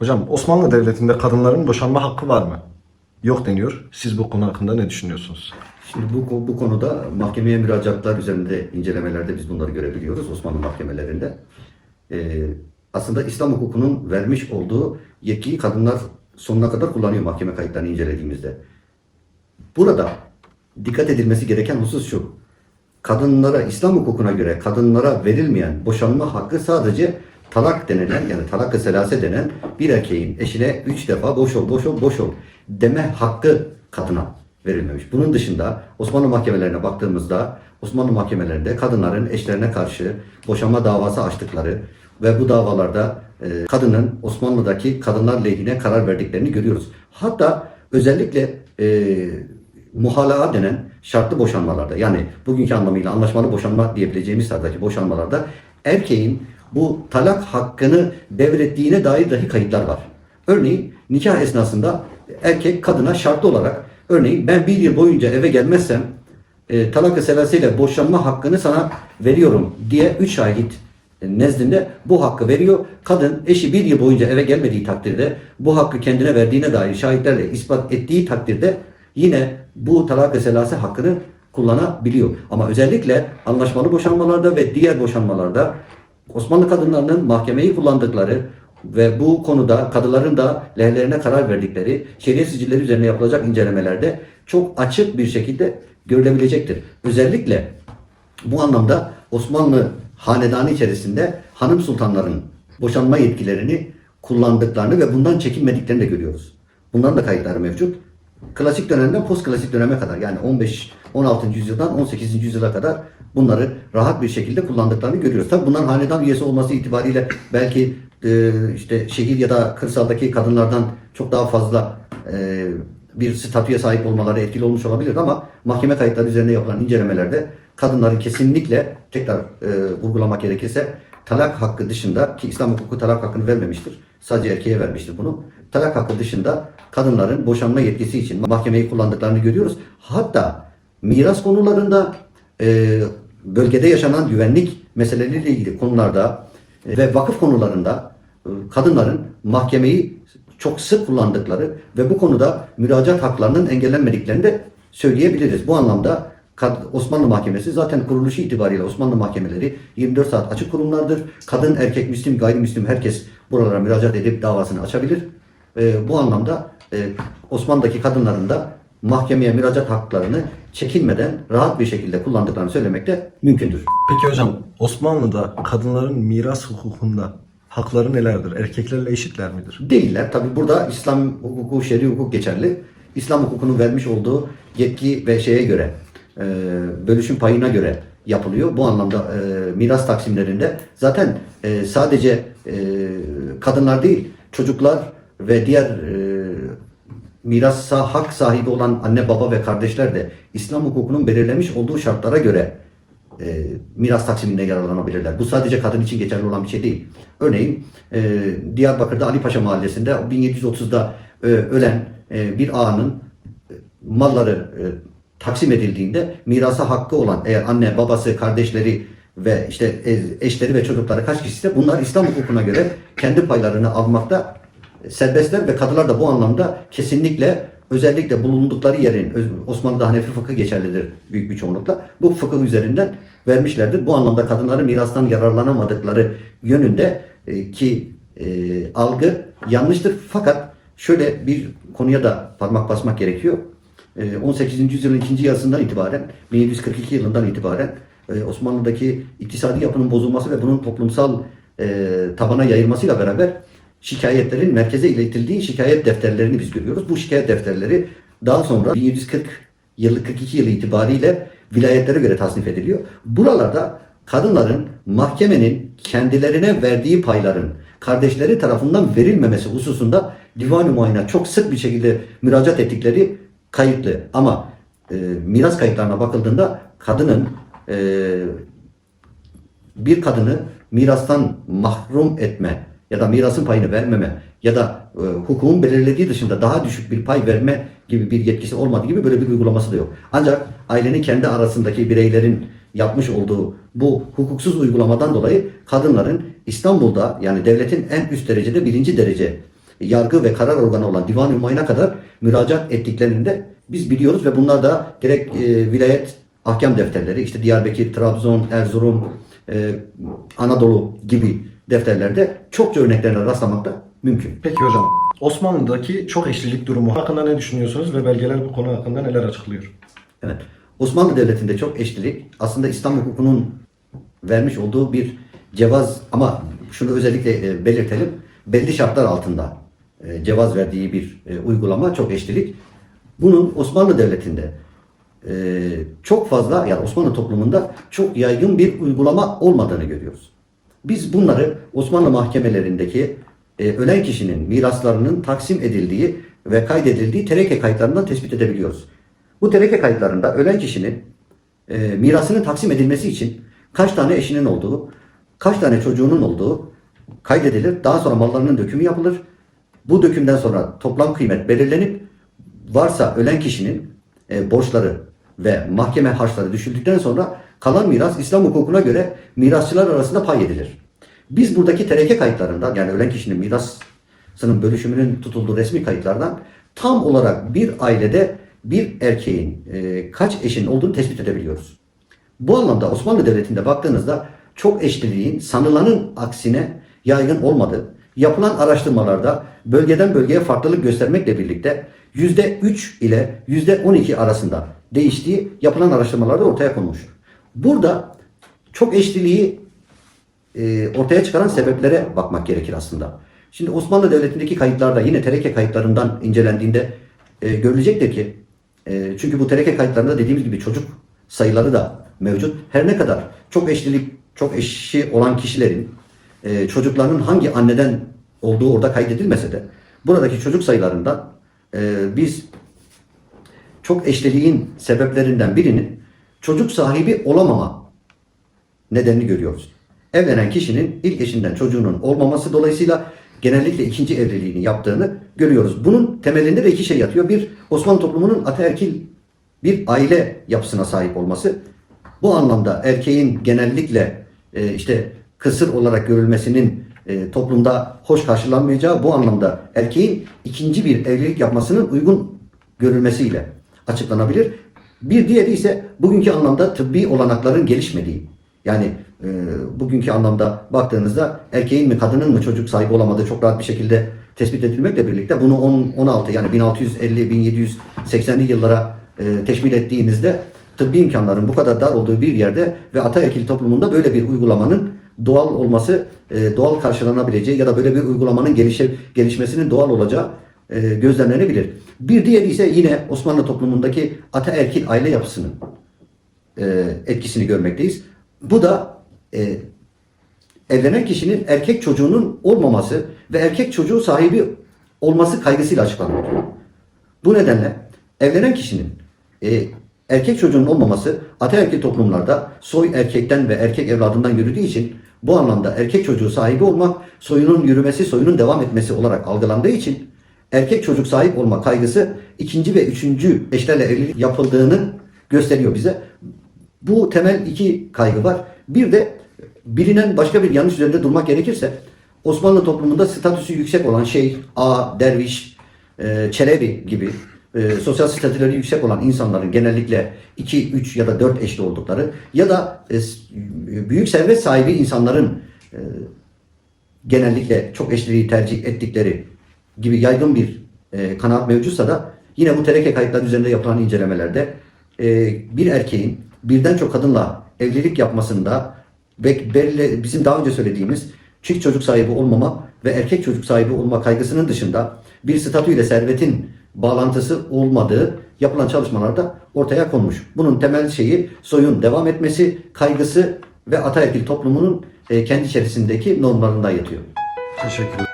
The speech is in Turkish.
Hocam Osmanlı Devleti'nde kadınların boşanma hakkı var mı? Yok deniyor. Siz bu konu hakkında ne düşünüyorsunuz? Şimdi bu, bu konuda mahkemeye müracaatlar üzerinde incelemelerde biz bunları görebiliyoruz Osmanlı mahkemelerinde. Ee, aslında İslam hukukunun vermiş olduğu yetkiyi kadınlar sonuna kadar kullanıyor mahkeme kayıtlarını incelediğimizde. Burada dikkat edilmesi gereken husus şu. Kadınlara, İslam hukukuna göre kadınlara verilmeyen boşanma hakkı sadece talak denilen yani talak-ı selase denen bir erkeğin eşine üç defa boş ol, boş ol, boş ol deme hakkı kadına verilmemiş. Bunun dışında Osmanlı mahkemelerine baktığımızda Osmanlı mahkemelerinde kadınların eşlerine karşı boşanma davası açtıkları ve bu davalarda e, kadının Osmanlı'daki kadınlar lehine karar verdiklerini görüyoruz. Hatta özellikle e, muhalaa denen şartlı boşanmalarda yani bugünkü anlamıyla anlaşmalı boşanma diyebileceğimiz tarzdaki boşanmalarda erkeğin bu talak hakkını devrettiğine dair dahi kayıtlar var. Örneğin nikah esnasında erkek kadına şartlı olarak örneğin ben bir yıl boyunca eve gelmezsem e, talak-ı selasiyle boşanma hakkını sana veriyorum diye üç şahit nezdinde bu hakkı veriyor. Kadın eşi bir yıl boyunca eve gelmediği takdirde bu hakkı kendine verdiğine dair şahitlerle ispat ettiği takdirde yine bu talak-ı selasi hakkını kullanabiliyor. Ama özellikle anlaşmalı boşanmalarda ve diğer boşanmalarda Osmanlı kadınlarının mahkemeyi kullandıkları ve bu konuda kadınların da lehlerine karar verdikleri şeriat sicilleri üzerine yapılacak incelemelerde çok açık bir şekilde görülebilecektir. Özellikle bu anlamda Osmanlı hanedanı içerisinde hanım sultanların boşanma yetkilerini kullandıklarını ve bundan çekinmediklerini de görüyoruz. Bunların da kayıtları mevcut. Klasik dönemden post klasik döneme kadar yani 15 16. yüzyıldan 18. yüzyıla kadar bunları rahat bir şekilde kullandıklarını görüyoruz. Tabi bunların hanedan üyesi olması itibariyle belki e, işte şehir ya da kırsaldaki kadınlardan çok daha fazla e, bir statüye sahip olmaları etkili olmuş olabilir ama mahkeme kayıtları üzerine yapılan incelemelerde kadınların kesinlikle tekrar e, vurgulamak gerekirse talak hakkı dışında ki İslam hukuku talak hakkını vermemiştir. Sadece erkeğe vermiştir bunu. Talak hakkı dışında kadınların boşanma yetkisi için mahkemeyi kullandıklarını görüyoruz. Hatta miras konularında e, bölgede yaşanan güvenlik meseleleriyle ilgili konularda e, ve vakıf konularında e, kadınların mahkemeyi çok sık kullandıkları ve bu konuda müracaat haklarının engellenmediklerini de söyleyebiliriz. Bu anlamda Osmanlı Mahkemesi zaten kuruluşu itibariyle Osmanlı mahkemeleri 24 saat açık kurumlardır. Kadın, erkek, müslim, gayrimüslim herkes buralara müracaat edip davasını açabilir. E, bu anlamda e, Osmanlı'daki kadınların da mahkemeye müracaat haklarını çekinmeden rahat bir şekilde kullandıklarını söylemek de mümkündür. Peki hocam Osmanlı'da kadınların miras hukukunda hakları nelerdir? Erkeklerle eşitler midir? Değiller. Tabi burada İslam hukuku, şer'i hukuk geçerli. İslam hukukunun vermiş olduğu yetki ve şeye göre, e, bölüşüm payına göre yapılıyor. Bu anlamda e, miras taksimlerinde zaten e, sadece e, kadınlar değil, çocuklar ve diğer e, mirasa hak sahibi olan anne baba ve kardeşler de İslam hukukunun belirlemiş olduğu şartlara göre e, miras taksiminde yararlanabilirler. Bu sadece kadın için geçerli olan bir şey değil. Örneğin e, Diyarbakır'da Ali Paşa Mahallesi'nde 1730'da e, ölen e, bir ağanın e, malları e, taksim edildiğinde mirasa hakkı olan eğer anne, babası, kardeşleri ve işte e, eşleri ve çocukları kaç kişiyse bunlar İslam hukukuna göre kendi paylarını almakta serbestler ve kadılar da bu anlamda kesinlikle özellikle bulundukları yerin Osmanlı'da Hanefi fıkhı geçerlidir büyük bir çoğunlukla. Bu fıkıh üzerinden vermişlerdir. Bu anlamda kadınların mirastan yararlanamadıkları yönünde e, ki e, algı yanlıştır. Fakat şöyle bir konuya da parmak basmak gerekiyor. E, 18. yüzyılın ikinci yarısından itibaren 1742 yılından itibaren e, Osmanlı'daki iktisadi yapının bozulması ve bunun toplumsal e, tabana yayılmasıyla beraber şikayetlerin merkeze iletildiği şikayet defterlerini biz görüyoruz. Bu şikayet defterleri daha sonra 1740 yılı 42 yılı itibariyle vilayetlere göre tasnif ediliyor. Buralarda kadınların mahkemenin kendilerine verdiği payların kardeşleri tarafından verilmemesi hususunda divan-ı muayene çok sık bir şekilde müracaat ettikleri kayıtlı. Ama e, miras kayıtlarına bakıldığında kadının e, bir kadını mirastan mahrum etme ya da mirasın payını vermeme ya da e, hukukun belirlediği dışında daha düşük bir pay verme gibi bir yetkisi olmadığı gibi böyle bir uygulaması da yok. Ancak ailenin kendi arasındaki bireylerin yapmış olduğu bu hukuksuz uygulamadan dolayı kadınların İstanbul'da yani devletin en üst derecede birinci derece yargı ve karar organı olan divan-ı Ümayin'e kadar müracaat ettiklerini de biz biliyoruz ve bunlar da direkt e, vilayet ahkam defterleri işte Diyarbakır, Trabzon, Erzurum, e, Anadolu gibi defterlerde çokça örneklerine rastlamak da mümkün. Peki hocam, Osmanlı'daki çok eşlilik durumu hakkında ne düşünüyorsunuz ve belgeler bu konu hakkında neler açıklıyor? Evet. Osmanlı Devleti'nde çok eşlilik aslında İslam hukukunun vermiş olduğu bir cevaz ama şunu özellikle e, belirtelim. Belli şartlar altında e, cevaz verdiği bir e, uygulama çok eşlilik. Bunun Osmanlı Devleti'nde çok fazla yani Osmanlı toplumunda çok yaygın bir uygulama olmadığını görüyoruz. Biz bunları Osmanlı mahkemelerindeki e, ölen kişinin miraslarının taksim edildiği ve kaydedildiği tereke kayıtlarından tespit edebiliyoruz. Bu tereke kayıtlarında ölen kişinin e, mirasının taksim edilmesi için kaç tane eşinin olduğu, kaç tane çocuğunun olduğu kaydedilir. Daha sonra mallarının dökümü yapılır. Bu dökümden sonra toplam kıymet belirlenip varsa ölen kişinin e, borçları ve mahkeme harçları düşüldükten sonra kalan miras İslam hukukuna göre mirasçılar arasında pay edilir. Biz buradaki tereke kayıtlarından yani ölen kişinin mirasının bölüşümünün tutulduğu resmi kayıtlardan tam olarak bir ailede bir erkeğin e, kaç eşin olduğunu tespit edebiliyoruz. Bu anlamda Osmanlı Devleti'nde baktığınızda çok eşliliğin sanılanın aksine yaygın olmadığı, yapılan araştırmalarda bölgeden bölgeye farklılık göstermekle birlikte %3 ile %12 arasında değiştiği yapılan araştırmalarda ortaya konmuş. Burada çok eşliliği e, ortaya çıkaran sebeplere bakmak gerekir aslında. Şimdi Osmanlı Devleti'ndeki kayıtlarda yine tereke kayıtlarından incelendiğinde e, görülecektir ki e, çünkü bu tereke kayıtlarında dediğimiz gibi çocuk sayıları da mevcut. Her ne kadar çok eşlilik, çok eşi olan kişilerin e, çocuklarının hangi anneden olduğu orada kaydedilmese de buradaki çocuk sayılarından e, biz çok eşliliğin sebeplerinden birinin çocuk sahibi olamama nedenini görüyoruz. Evlenen kişinin ilk eşinden çocuğunun olmaması dolayısıyla genellikle ikinci evliliğini yaptığını görüyoruz. Bunun temelinde de iki şey yatıyor. Bir, Osmanlı toplumunun ataerkil bir aile yapısına sahip olması. Bu anlamda erkeğin genellikle e, işte kısır olarak görülmesinin e, toplumda hoş karşılanmayacağı bu anlamda erkeğin ikinci bir evlilik yapmasının uygun görülmesiyle açıklanabilir. Bir diğeri ise bugünkü anlamda tıbbi olanakların gelişmediği. Yani e, bugünkü anlamda baktığınızda erkeğin mi kadının mı çocuk sahibi olamadığı çok rahat bir şekilde tespit edilmekle birlikte bunu 10, 16 yani 1650-1780'li yıllara e, teşmil ettiğinizde tıbbi imkanların bu kadar dar olduğu bir yerde ve ataerkil toplumunda böyle bir uygulamanın doğal olması, e, doğal karşılanabileceği ya da böyle bir uygulamanın gelişe, gelişmesinin doğal olacağı e, gözlemlenebilir. Bir diğeri ise yine Osmanlı toplumundaki ataerkil aile yapısının e, etkisini görmekteyiz. Bu da e, evlenen kişinin erkek çocuğunun olmaması ve erkek çocuğu sahibi olması kaygısıyla açıklanmaktadır. Bu nedenle evlenen kişinin e, erkek çocuğunun olmaması ataerkil toplumlarda soy erkekten ve erkek evladından yürüdüğü için bu anlamda erkek çocuğu sahibi olmak soyunun yürümesi, soyunun devam etmesi olarak algılandığı için erkek çocuk sahip olma kaygısı ikinci ve üçüncü eşlerle evlilik yapıldığını gösteriyor bize. Bu temel iki kaygı var. Bir de bilinen başka bir yanlış üzerinde durmak gerekirse Osmanlı toplumunda statüsü yüksek olan şey A, derviş, e, çelebi gibi e, sosyal statüleri yüksek olan insanların genellikle 2, 3 ya da 4 eşli oldukları ya da e, büyük servet sahibi insanların e, genellikle çok eşliliği tercih ettikleri gibi yaygın bir e, kanaat mevcutsa da yine bu tereke kayıtları üzerinde yapılan incelemelerde e, bir erkeğin birden çok kadınla evlilik yapmasında ve belli, bizim daha önce söylediğimiz çift çocuk sahibi olmama ve erkek çocuk sahibi olma kaygısının dışında bir statüyle servetin bağlantısı olmadığı yapılan çalışmalarda ortaya konmuş. Bunun temel şeyi soyun devam etmesi kaygısı ve ataerkil toplumunun e, kendi içerisindeki normlarında yatıyor. Teşekkür.